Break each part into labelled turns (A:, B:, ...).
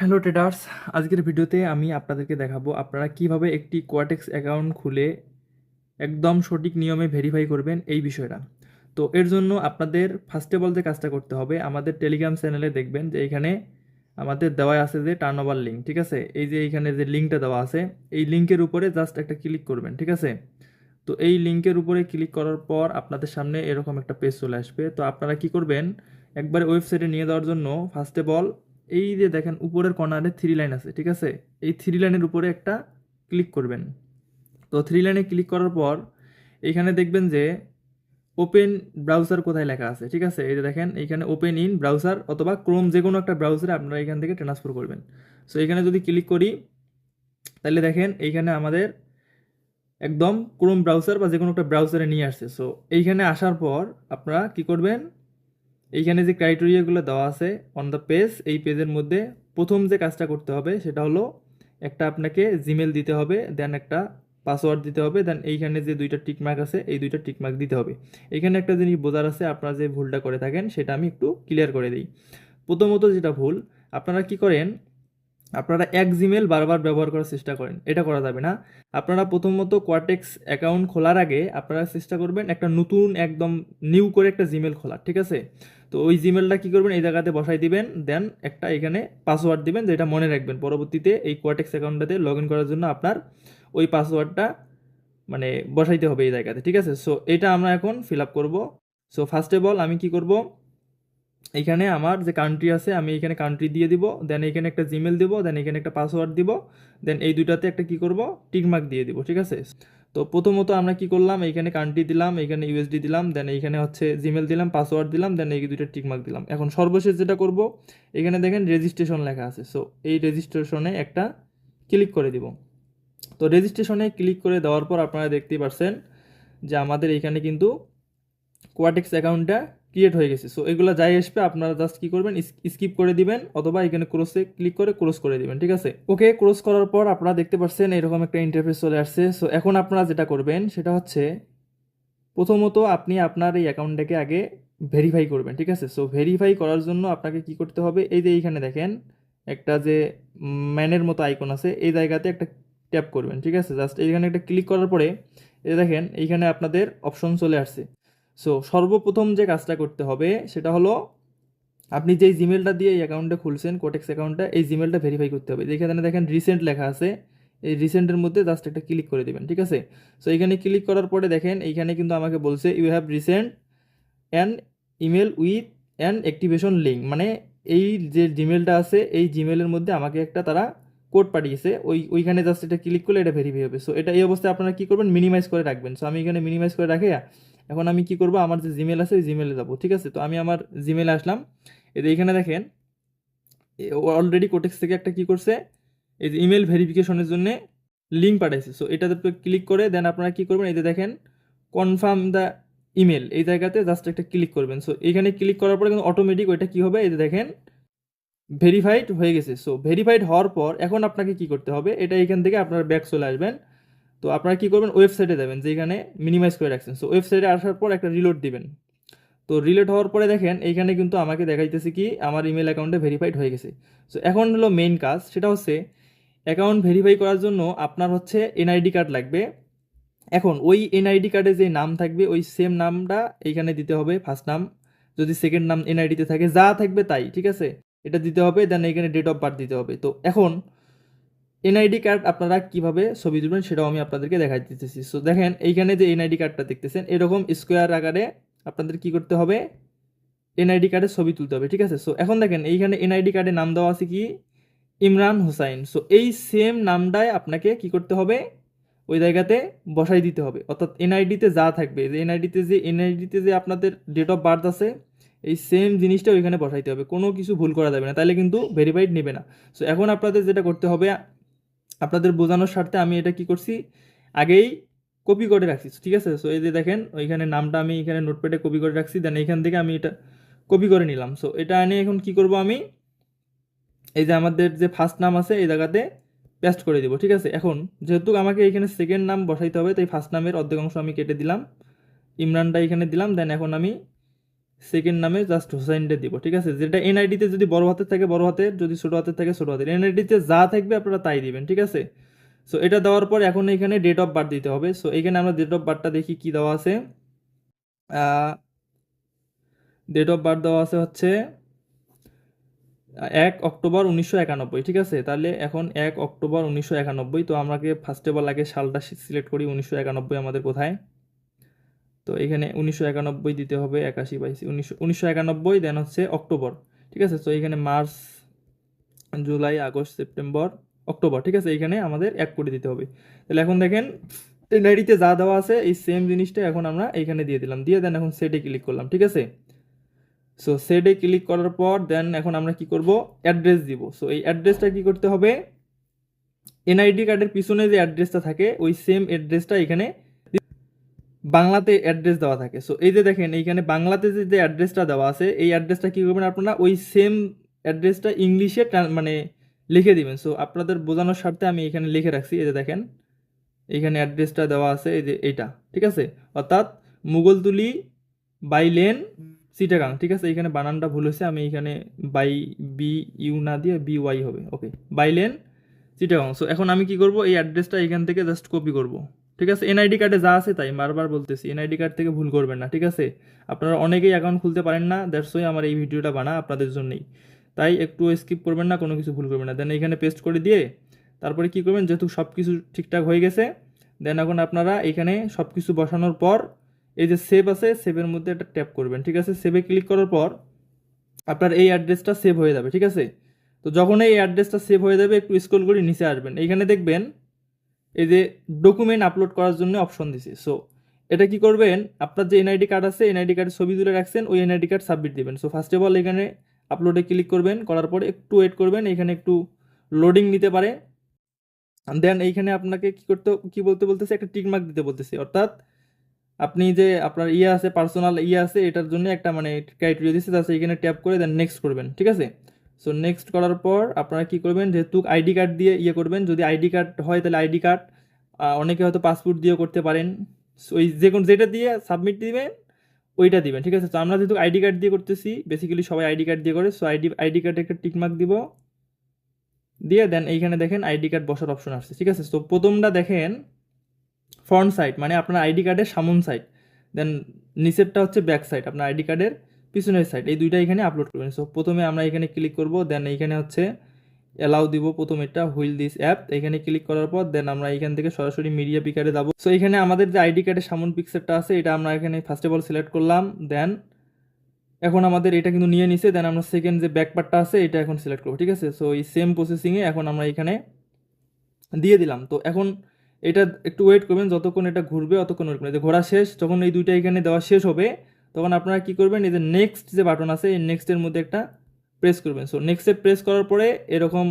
A: Hello traders, আজকের ভিডিওতে আমি আপনাদেরকে দেখাবো আপনারা কীভাবে একটি কোয়াটেক্স অ্যাকাউন্ট খুলে একদম সঠিক নিয়মে ভেরিফাই করবেন এই বিষয়টা। তো এর জন্য আপনাদের ফার্স্ট অফ অল যে কাজটা করতে হবে, আমাদের টেলিগ্রাম চ্যানেলে দেখবেন যে এখানে আমাদের দেওয়া আছে যে টার্ন ওভার লিঙ্ক ঠিক আছে? এই যে এইখানে যে লিঙ্কটা দেওয়া আছে, এই লিঙ্কের উপরে জাস্ট একটা ক্লিক করবেন, ঠিক আছে? তো এই লিঙ্কের উপরে ক্লিক করার পর আপনাদের সামনে এরকম একটা পেজ চলে আসবে। তো আপনারা কি করবেন, একবারে ওয়েবসাইটে নিয়ে দেওয়ার জন্য ফার্স্ট অফ অল এই যে দেখেন, উপরের কর্নারে থ্রি লাইন আছে, ঠিক আছে? এই থ্রি লাইনের উপরে একটা ক্লিক করবেন। তো থ্রি লাইনে ক্লিক করার পর এইখানে দেখবেন যে ওপেন ব্রাউজার কোথায় লেখা আছে, ঠিক আছে? এই যে দেখেন এইখানে ওপেন ইন ব্রাউজার অথবা ক্রোম যে কোনো একটা ব্রাউজারে আপনারা এখান থেকে ট্রান্সফার করবেন। সো এখানে যদি ক্লিক করি, তাহলে দেখেন এইখানে আমাদের একদম ক্রোম ব্রাউজার বা যে কোনো একটা ব্রাউজারে নিয়ে আসছে। সো এইখানে আসার পর আপনারা কি করবেন? এইখানে যে ক্রাইটেরিয়াগুলো দেওয়া আছে অন দ্য পেজ এই পেজের মধ্যে প্রথম যে কাজটা করতে হবে সেটা হলো একটা আপনাকে জিমেল দিতে হবে দেন একটা পাসওয়ার্ড দিতে হবে দেন এইখানে যে দুইটা টিকমার্ক আছে, এই দুইটা টিকমার্ক দিতে হবে। এখানে একটা জিনিস বোঝার আছে, আপনারা যে ভুলটা করে থাকেন সেটা আমি একটু ক্লিয়ার করে দিই। প্রথমত যেটা ভুল, আপনারা কি করেন আপনারা এক জিমেল বারবার ব্যবহার করার চেষ্টা করেন, এটা করা যাবে না। আপনারা প্রথমত কোয়াটেক্স অ্যাকাউন্ট খোলার আগে আপনারা চেষ্টা করবেন একটা নতুন একদম নিউ করে একটা জিমেল খোলা ঠিক আছে? তো ওই জিমেলটা কী করবেন, এই জায়গাতে বসাই দিবেন, দেন একটা এখানে পাসওয়ার্ড দিবেন যেটা মনে রাখবেন। পরবর্তীতে এই কোয়াটেক্স অ্যাকাউন্টটাতে লগ ইন করার জন্য আপনার ওই পাসওয়ার্ডটা মানে বসাইতে হবে এই জায়গাতে, ঠিক আছে? সো এটা আমরা এখন ফিল আপ করব। সো ফার্স্ট অফ অল আমি কি করব? এইখানে আমার যে কান্ট্রি আছে, আমি এখানে কান্ট্রি দিয়ে দিব দেন এখানে একটা জিমেল দিব দেন এখানে একটা পাসওয়ার্ড দিব দেন এই দুইটাতে একটা কি করব? টিকমার্ক দিয়ে দিব, ঠিক আছে? তো প্রথমত আমরা কি করলাম? এইখানে কান্ট্রি দিলাম এইখানে ইউএসডি দিলাম দেন এইখানে হচ্ছে জিমেল দিলাম পাসওয়ার্ড দিলাম দেন এই দুইটা টিকমার্ক দিলাম। এখন সর্বশেষ যেটা করব, এখানে দেখেন রেজিস্ট্রেশন লেখা আছে। সো এই রেজিস্ট্রেশনে একটা ক্লিক করে দিব। তো রেজিস্ট্রেশনে ক্লিক করে দেওয়ার পর আপনারা দেখতেই পারছেন যে আমাদের এইখানে কিন্তু কোয়াটেক্স অ্যাকাউন্টটা ক্রিয়েট হয়ে গেছে। সো এগুলো যাই আসবে, আপনারা জাস্ট কী করবেন স্কিপ করে দিবেন, অথবা এখানে ক্রোসে ক্লিক করে ক্রোস করে দিবেন, ঠিক আছে? ওকে ক্রোস করার পর আপনারা দেখতে পাচ্ছেন এরকম একটা ইন্টারফেস চলে আসছে। সো এখন আপনারা যেটা করবেন, সেটা হচ্ছে প্রথমত আপনি আপনার এই অ্যাকাউন্টটাকে আগে ভেরিফাই করবেন, ঠিক আছে? সো ভেরিফাই করার জন্য আপনাকে কি করতে হবে, এই যে এইখানে দেখেন, একটা যে ম্যানের মতো আইকন আছে, এই জায়গাতে একটা ট্যাপ করবেন, ঠিক আছে? জাস্ট এইখানে একটা ক্লিক করার পরে, এই দেখেন, এইখানে আপনাদের অপশন চলে আসছে। সো সর্বপ্রথম যে কাজটা করতে হবে সেটা হলো আপনি যেই জিমেলটা দিয়ে এই অ্যাকাউন্টটা খুলছেন কোটেক্স অ্যাকাউন্টটা এই জিমেলটা ভেরিফাই করতে হবে। যেখানে দেখেন রিসেন্ট লেখা আছে। এই রিসেন্টের মধ্যে জাস্ট একটা ক্লিক করে দেবেন, ঠিক আছে? সো এখানে ক্লিক করার পরে দেখেন, এইখানে কিন্তু আমাকে বলছে you have recent an email with an activation link মানে এই যে জিমেলটা আছে, এই জিমেলের মধ্যে আমাকে একটা তারা কোড পাঠিয়েছে। ওই, ওইখানে জাস্ট এটা ক্লিক করলে এটা ভেরিফাই হবে। সো এটা এই অবস্থায় আপনারা কী করবেন? মিনিমাইজ করে রাখবেন। সো আমি এখানে মিনিমাইজ করে রাখে এখন আমি কি করব? আমার যে জিমেল আছে, ওই জিমেলে যাব, ঠিক আছে? তো আমি আমার জিমেলে আসলাম। এই এইখানে দেখেন অলরেডি কোটেক্স থেকে একটা কি করছে? এই যে ইমেল ভেরিফিকেশনের জন্য লিঙ্ক পাঠাইছে। সো এটাতে ক্লিক করে দেন আপনারা কি করবেন? এই যে দেখেন কনফার্ম দ্য ইমেল এই জায়গাতে জাস্ট একটা ক্লিক করবেন। সো এখানে ক্লিক করার পরে কিন্তু অটোমেটিক ওইটা কী হবে? এই যে দেখেন ভেরিফাইড হয়ে গেছে। সো ভেরিফাইড হওয়ার পর এখন আপনাকে কি করতে হবে? এটা এখান থেকে আপনার ব্যাক চলে আসবেন। তো আপনারা কী করবেন? ওয়েবসাইটে যাবেন যেখানে মিনিমাইজ করে রাখছেন। সো ওয়েবসাইটে আসার পর একটা রিলোড দিবেন। তো রিলোড হওয়ার পরে দেখেন, এইখানে কিন্তু আমাকে দেখাইতেছে কি, আমার ইমেল অ্যাকাউন্টে ভেরিফাইড হয়ে গেছে। সো এখন হলো মেইন কাজ, সেটা হচ্ছে অ্যাকাউন্ট ভেরিফাই করার জন্য আপনার হচ্ছে এনআইডি কার্ড লাগবে। এখন ওই এনআইডি কার্ডে যে নাম থাকবে, ওই সেম নামটা এইখানে দিতে হবে ফার্স্ট নাম। যদি সেকেন্ড নাম এনআইডিতে থাকে, যা থাকবে তাই, ঠিক আছে? এটা দিতে হবে দেন এখানে ডেট অফ বার্থ দিতে হবে। তো এখন এনআইডি কার্ড আপনারা কীভাবে ছবি তুলবেন সেটাও আমি আপনাদেরকে দেখাই দিতেছি। সো দেখেন, এইখানে যে এনআইডি কার্ডটা দেখতেছেন, এরকম স্কোয়ার আকারে আপনাদের কি করতে হবে? এনআইডি কার্ডের ছবি তুলতে হবে, ঠিক আছে? সো এখন দেখেন, এইখানে এনআইডি কার্ডে নাম দেওয়া আছে কি? ইমরান হোসাইন। সো এই সেম নামটায় আপনাকে কি করতে হবে? ওই জায়গাতে বসাই দিতে হবে। অর্থাৎ এনআইডিতে যা থাকবে, যে এনআইডিতে যে এনআইডিতে যে আপনাদের ডেট অফ বার্থ আছে, এই সেম জিনিসটা ওইখানে বসাইতে হবে। কোনো কিছু ভুল করা যাবে না তাহলে কিন্তু ভেরিফাইড নেবে না। সো এখন আপনাদের যেটা করতে হবে আপনাদের বোঝানোর স্বার্থে আমি এটা কি করছি? আগেই কপি করে রাখছি, ঠিক আছে? সো এই যে দেখেন, ওইখানে নামটা আমি এখানে নোটপ্যাডে কপি করে রাখছি দেন এইখান থেকে আমি এটা কপি করে নিলাম। সো এটা এনে এখন কি করব আমি? এই যে আমাদের যে ফার্স্ট নাম আছে, এই জায়গাতে পেস্ট করে দিব, ঠিক আছে? এখন যেহেতু আমাকে এখানে সেকেন্ড নাম বসাইতে হবে, তাই ফার্স্ট নামের অর্ধেক অংশ আমি কেটে দিলাম। ইমরানটা এখানে দিলাম দেন এখন আমি সেকেন্ড নামে জাস্ট হোসাইনটা দিব, ঠিক আছে? যেটা এনআইডিতে যদি বড় হাতের থাকে, বড় হাতের, যদি ছোট হাতের থাকে, ছোট হাতের। এনআইডিতে যা থাকবে আপনারা তাই দিবেন, ঠিক আছে? সো এটা দেওয়ার পর এখন এখানে ডেট অফ বার্থ দিতে হবে। সো এখানে আমরা ডেট অফ বার্থটা দেখি কি দেওয়া আছে। ডেট অফ বার্থ দেওয়া আছে হচ্ছে এক অক্টোবর উনিশশো একানব্বই, ঠিক আছে? তাহলে এখন এক অক্টোবর উনিশশো একানব্বই, তো আমাকে ফার্স্ট অফ অল আগে সালটা সিলেক্ট করি, উনিশশো একানব্বই আমাদের কোথায়? তো এখানে উনিশশো একানব্বই দিতে হবে, একাশি বাইশ, উনিশশো উনিশশো একানব্বই দেন হচ্ছে অক্টোবর, ঠিক আছে? তো এখানে March, July, August, September, October, ঠিক আছে? এখানে আমাদের এক কোটি দিতে হবে। তাহলে এখন দেখেন এনআইডিতে যা দেওয়া আছে, এই সেম জিনিসটা এখন আমরা এইখানে দিয়ে দিলাম। দিয়ে দেন এখন সেটে ক্লিক করলাম, ঠিক আছে? সো সেটে ক্লিক করার পর দেন এখন আমরা কি করব? অ্যাড্রেস দিব। সো এই অ্যাড্রেসটা কি করতে হবে? এনআইডি কার্ডের পিছনে যে অ্যাড্রেসটা থাকে, ওই সেম অ্যাড্রেসটা এখানে বাংলাতে অ্যাড্রেস দেওয়া থাকে। সো এই যে দেখেন, এইখানে বাংলাতে যে অ্যাড্রেসটা দেওয়া আছে, এই অ্যাড্রেসটা কী করবেন আপনারা? ওই সেম অ্যাড্রেসটা ইংলিশে মানে লিখে দিবেন। সো আপনাদের বোঝানোর স্বার্থে আমি এখানে লিখে রাখছি। এই যে দেখেন, এইখানে অ্যাড্রেসটা দেওয়া আছে, এই যে এইটা, ঠিক আছে? অর্থাৎ মুগলতুলি বাই লেন সিটাগাং ঠিক আছে? এখানে বানানটা ভুল হয়েছে, আমি এখানে বাই বি ইউ না দিয়ে বি ওয়াই হবে। Okay by lane Chittagong so এখন আমি কি করব? এই অ্যাড্রেসটা এখান থেকে জাস্ট কপি করব। ঠিক আছে? এনআইডি কার্ডে যা আছে তাই, বারবার বলতেছি এনআইডি কার্ড থেকে ভুল করবেন না, ঠিক আছে? আপনারা অনেকেই অ্যাকাউন্ট খুলতে পারেন না দ্যাটস ওই আমার এই ভিডিওটা বানা আপনাদের জন্যই। তাই একটু স্কিপ করবেন না, কোনো কিছু ভুল করবেন না। দেন এখানে পেস্ট করে দিয়ে, তারপরে কি করবেন? যেহেতু সব কিছু ঠিকঠাক হয়ে গেছে দেন এখন আপনারা এখানে সব কিছু বসানোর পর, এই যে সেভ আছে সেভের মধ্যে একটা ট্যাপ করবেন, ঠিক আছে? সেভে ক্লিক করার পর, আপনার এই অ্যাড্রেসটা সেভ হয়ে যাবে, ঠিক আছে? তো যখন এই অ্যাড্রেসটা সেভ হয়ে যাবে, একটু স্ক্রল করে নিচে আসবেন। এইখানে দেখবেন এই যে ডকুমেন্ট আপলোড করার জন্য অপশন দিছে। সো এটা কি করবেন? আপনার যে এনআইডি কার্ড আছে এনআইডি কার্ডের ছবি তুলে রাখছেন, ওই এনআইডি কার্ড সাবমিট দিবেন। সো ফার্স্ট অফ অল এখানে আপলোডে ক্লিক করবেন, করার পরে একটু ওয়েট করবেন, এখানে একটু লোডিং নিতে পারে। দেন এইখানে আপনাকে কি করতে, কি বলতে বলতেছে? একটা টিক মার্ক দিতে বলতেছে। অর্থাৎ আপনি যে আপনার ইয়ে আছে পার্সোনাল ইয়ে আছে, এটার জন্য একটা মানে ক্রাইটেরিয়া দিচ্ছে তাছাড়া এখানে ট্যাপ করে দেন নেক্সট করবেন, ঠিক আছে? সো নেক্সট করার পর আপনারা কি করবেন? যেহেতু আইডি কার্ড দিয়ে ইয়ে করবেন, যদি আইডি কার্ড হয় তাহলে আইডি কার্ড অনেকে হয়তো পাসপোর্ট দিয়েও করতে পারেন। ওই যে কোনো যেটা দিয়ে সাবমিট দিবেন, ওইটা দিবেন, ঠিক আছে? তো আমরা যেহেতু আইডি কার্ড দিয়ে করতেছি বেসিক্যালি সবাই আইডি কার্ড দিয়ে করে সো আইডি আইডি কার্ডে একটা টিকমার্ক দিব। দিয়ে দেন এইখানে দেখেন আইডি কার্ড বসার অপশন আসছে, ঠিক আছে? তো প্রথমটা দেখেন ফ্রন্ট সাইড মানে আপনার আইডি কার্ডের সামন সাইড দেন নিচেরটা হচ্ছে ব্যাক সাইড আপনার আইডি কার্ডের পিছনের সাইড এই দুইটা এখানে আপলোড করবেন। সো প্রথমে আমরা এখানে ক্লিক করব দেন এইখানে হচ্ছে অ্যালাউ দিব প্রথম এটা হুইল দিস অ্যাপ এখানে ক্লিক করার পর দেন আমরা এখান থেকে সরাসরি মিডিয়া পিকারে যাব। সো এখানে আমাদের যে আইডি কার্ডের সামন পিকচারটা আছে, এটা আমরা এখানে ফার্স্ট অফ অল সিলেক্ট করলাম দেন এখন আমাদের এটা কিন্তু নিয়ে নিছে দেন আমরা সেকেন্ড যে ব্যাক পার্টটা আছে, এটা এখন সিলেক্ট করব, ঠিক আছে? সো এই সেম প্রসেসিংয়ে এখন আমরা এখানে দিয়ে দিলাম। তো এখন এটা একটু ওয়েট করবেন, যতক্ষণ এটা ঘুরবে, অতক্ষণ ওয়েট করবেন। ঘোরা শেষ, যখন এই দুইটা এখানে দেওয়া শেষ হবে তখন আপনারা কি করবেন, এই যে নেক্সট যে বাটন আছে, এই নেক্সটের মধ্যে একটা প্রেস করবেন। সো নেক্সটে প্রেস করার পরে এরকম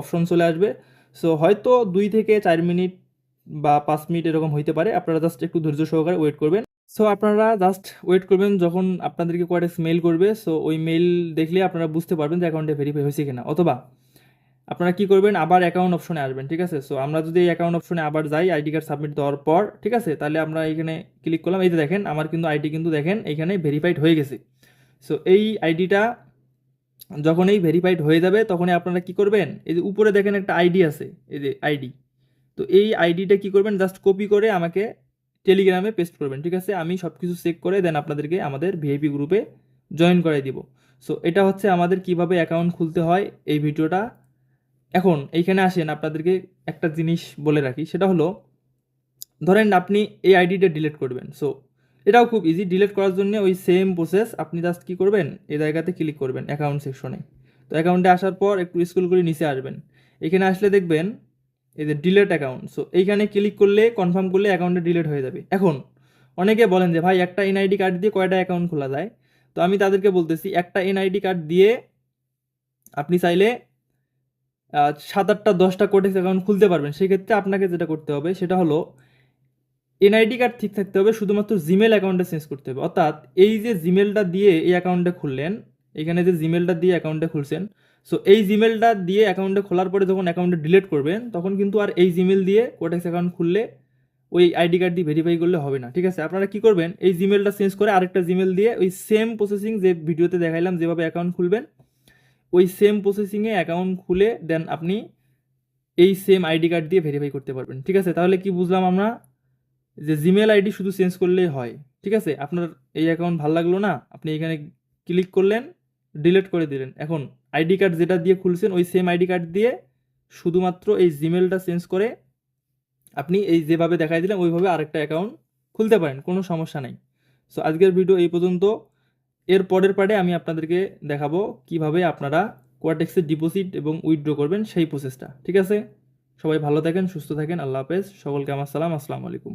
A: অপশন চলে আসবে। সো হয়তো দুই থেকে চার মিনিট বা পাঁচ মিনিট এরকম হইতে পারে। আপনারা জাস্ট একটু ধৈর্য সহকারে ওয়েট করবেন। সো আপনারা জাস্ট ওয়েট করবেন যখন আপনাদেরকে কোয়াটেক্স মেল করবে। সো ওই মেল দেখলে আপনারা বুঝতে পারবেন যে অ্যাকাউন্টে ভেরিফাই হয়েছে কিনা। অথবা আপনারা কি করবেন? আবার অ্যাকাউন্ট অপশনে আসবেন, ঠিক আছে? সো আমরা যদি এই অ্যাকাউন্ট অপশনে আবার যাই আইডি কার্ড সাবমিট দেওয়ার পর, ঠিক আছে? তাহলে আমরা এখানে ক্লিক করলাম, এই যে দেখেন, আমার কিন্তু আইডি কিন্তু দেখেন, এখানে ভেরিফাইড হয়ে গেছে। সো এই আইডিটা যখন এই ভেরিফাইড হয়ে যাবে, তখনই আপনারা কি করবেন? এই যে উপরে দেখেন একটা আইডি আছে, এই যে আইডি তো এই আইডিটা কি করবেন? জাস্ট কপি করে আমাকে টেলিগ্রামে পেস্ট করবেন, ঠিক আছে? আমি সব কিছু চেক করে দেন আপনাদেরকে আমাদের ভিআইপি গ্রুপে জয়েন করে দিব। সো এটা হচ্ছে আমাদের কীভাবে অ্যাকাউন্ট খুলতে হয়, এই ভিডিওটা এখন এইখানে আসেন, আপনাদেরকে একটা জিনিস বলে রাখি, সেটা হলো, ধরেন আপনি এই আইডিটা ডিলিট করবেন সো এটাও খুব ইজি ডিলিট করার জন্য ওই সেম প্রসেস আপনি জাস্ট কী করবেন, এই জায়গাতে ক্লিক করবেন অ্যাকাউন্ট সেকশনে তো অ্যাকাউন্টে আসার পর একটু স্কুল করে নিচে আসবেন, এখানে আসলে দেখবেন, এই যে ডিলেট অ্যাকাউন্ট সো এইখানে ক্লিক করলে কনফার্ম করলে অ্যাকাউন্টে ডিলেট হয়ে যাবে। এখন অনেকে বলেন যে, ভাই, একটা এনআইডি কার্ড দিয়ে কয়টা অ্যাকাউন্ট খোলা যায়? তো আমি তাদেরকে বলতেছি, একটা এনআইডি কার্ড দিয়ে আপনি চাইলে সাত আটটা দশটা কোটেক্স অ্যাকাউন্ট খুলতে পারবেন। সেক্ষেত্রে আপনাকে যেটা করতে হবে, সেটা হলো এনআইডি কার্ড ঠিক থাকতে হবে, শুধুমাত্র জিমেল অ্যাকাউন্টে চেঞ্জ করতে হবে। অর্থাৎ এই যে জিমেলটা দিয়ে এই অ্যাকাউন্টে খুললেন, এখানে যে জিমেলটা দিয়ে অ্যাকাউন্টে খুলছেন সো এই জিমেলটা দিয়ে অ্যাকাউন্টে খোলার পরে যখন অ্যাকাউন্টে ডিলিট করবেন, তখন কিন্তু আর এই জিমেল দিয়ে কোটেক্স অ্যাকাউন্ট খুললে ওই আইডি কার্ড দিয়ে ভেরিফাই করলে হবে না, ঠিক আছে? আপনারা কি করবেন? এই জিমেলটা চেঞ্জ করে আরেকটা জিমেল দিয়ে ওই সেম প্রসেসিং যে ভিডিওতে দেখাইলাম, যেভাবে অ্যাকাউন্ট খুলবেন ওই সেম প্রসেসিংয়ে অ্যাকাউন্ট খুলে দেন আপনি এই সেম আইডি কার্ড দিয়ে ভেরিফাই করতে পারবেন। ঠিক আছে? তাহলে কি বুঝলাম আমরা? যে জিমেল আইডি শুধু চেঞ্জ করলেই হয়। ঠিক আছে? আপনার এই অ্যাকাউন্ট ভালো লাগল না? আপনি এখানে ক্লিক করলেন ডিলিট করে দিলেন। এখন আইডি কার্ড যেটা দিয়ে খুলছেন, ওই সেম আইডি কার্ড দিয়ে শুধুমাত্র এই জিমেলটা চেঞ্জ করে আপনি এই যেভাবে দেখাই দিলেন ওইভাবে আরেকটা অ্যাকাউন্ট খুলতে পারেন। কোনো সমস্যা নেই। সো আজকের ভিডিও এই পর্যন্ত। এর পরের পার্টে আমি আপনাদেরকে দেখাবো কীভাবে আপনারা কোয়াটেক্সের ডিপোজিট এবং উইথড্র করবেন সেই প্রসেসটা ঠিক আছে? সবাই ভালো থাকেন, সুস্থ থাকেন, আল্লাহ হাফেজ। সকলকে আমার সালাম, আসসালামু আলাইকুম।